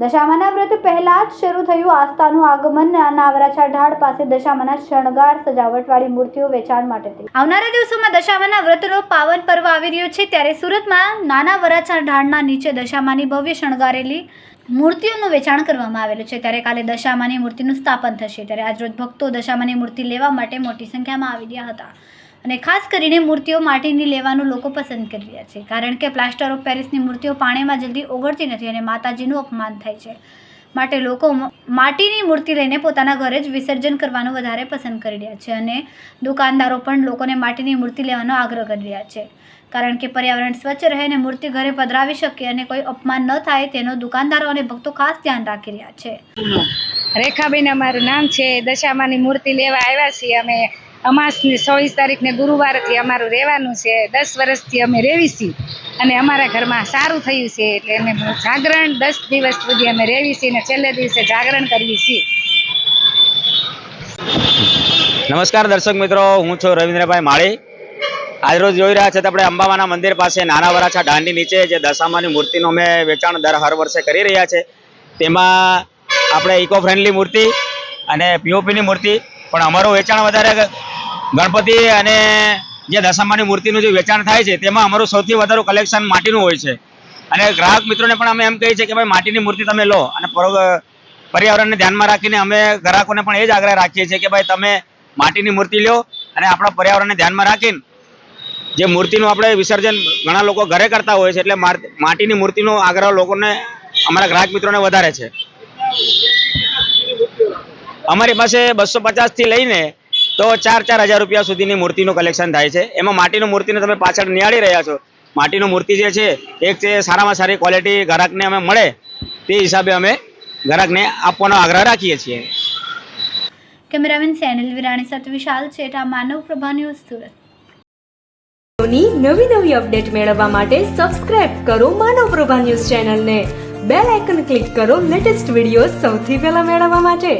દશામાના વ્રત પહેલા જ શરૂ થયું આસ્થાનું આગમન નાના વરાછા ઢાળ પાસે દશામાના શણગાર સજાવટવાળી મૂર્તિઓ વેચાણ માટે થઈ આવનારા દિવસોમાં દશામાના વ્રતનો પાવન પર્વ આવી રહ્યો છે ત્યારે સુરતમાં નાના વરાછા ઢાળના નીચે દશામાની ભવ્ય શણગારેલી મૂર્તિઓનું વેચાણ કરવામાં આવેલું છે. ત્યારે કાલે દશામાની મૂર્તિનું સ્થાપન થશે. ત્યારે આજરોજ ભક્તો દશામાની મૂર્તિ લેવા માટે મોટી સંખ્યામાં આવી રહ્યા હતા. અને ખાસ કરીને મૂર્તિઓ માટીની લેવાનું લોકો પસંદ કરી રહ્યા છે. કારણ કે પ્લાસ્ટર ઓફ પેરિસની મૂર્તિઓ પાણીમાં જલ્દી ઓગળતી નથી અને માતાજીનું અપમાન થાય છે. માટે લોકો માટીની મૂર્તિ લઈને પોતાના ઘરે જ વિસર્જન કરવાનું વધારે પસંદ કરી રહ્યા છે અને દુકાનદારો પણ લોકોને માટીની મૂર્તિ લેવાનો આગ્રહ કરી રહ્યા છે. કારણ કે પર્યાવરણ સ્વચ્છ રહે અને મૂર્તિ ઘરે પધરાવી શકે અને કોઈ અપમાન ન થાય તેનો દુકાનદારો અને ભક્તો ખાસ ધ્યાન રાખી રહ્યા છે. રેખાબેન અમારું નામ છે. દશામાની મૂર્તિ લેવા આવ્યા છીએ અમે. અમાસની ચોવીસ તારીખને ગુરુવારથી અમારું રહેવાનું છે. દસ વર્ષથી અમે રેવી છીએ અને અમારા ઘરમાં સારું થયું છે એટલે અમે જાગરણ દસ દિવસ સુધી અમે રહેવી છીએ અને છેલ્લે દિવસે જાગરણ કરવી છીએ નમસ્કાર દર્શક મિત્રો, હું છું રવિન્દ્રભાઈ માળી. આજરોજ જોઈ રહ્યા છે આપણે અંબામાના મંદિર પાસે નાના વરાછા દાંડી નીચે જે દશામાની મૂર્તિનું અમે વેચાણ દર હર વર્ષે કરી રહ્યા છે. તેમાં આપણે ઇકો ફ્રેન્ડલી મૂર્તિ અને પીઓપીની મૂર્તિ પણ અમારું વેચાણ વધારે ગણપતિ અને જે દશામાની મૂર્તિનું જે વેચાણ થાય છે, તેમાં અમારું સૌથી વધારે કલેક્શન માટીનું હોય છે. અને ગ્રાહક મિત્રોને પણ અમે એમ કહીએ છીએ કે ભાઈ, માટીની મૂર્તિ તમે લો અને પર- પર્યાવરણને ધ્યાનમાં રાખીને અમે ગ્રાહકોને પણ એ જ આગ્રહ રાખીએ છીએ કે ભાઈ, તમે માટીની મૂર્તિ લો અને આપણા પર્યાવરણને ધ્યાનમાં રાખીને જે મૂર્તિનું આપણે વિસર્જન ઘણા લોકો ઘરે કરતા હોય છે, એટલે માટીની મૂર્તિનો આગ્રહ લોકોને, અમારા ગ્રાહક મિત્રોને વધારે છે. અમારી પાસે બસો પચાસથી લઈને તો ચાર ચાર હજાર રૂપિયા સુધીની મૂર્તિનું કલેક્શન થાય છે. એમાં માટીની મૂર્તિને તમે પાછળ નિહાળી રહ્યા છો. માટીની મૂર્તિ જે છે એક છે સારામાં સારી ક્વોલિટી ગ્રાહકને અમે મળે તે હિસાબે અમે ગ્રાહકને આપવાનો આગ્રહ રાખીએ છીએ. કેમેરામેન સેનિલ વિરાણી સાથે વિશાલ છેટા માનવ પ્રભા ન્યૂઝ સુરત. ની નવી નવી અપડેટ મેળવવા માટે સબસ્ક્રાઇબ કરો માનવ પ્રભા ન્યૂઝ ચેનલને. બેલ આઇકન ક્લિક કરો લેટેસ્ટ વીડિયો સૌથી પહેલા મેળવવા માટે.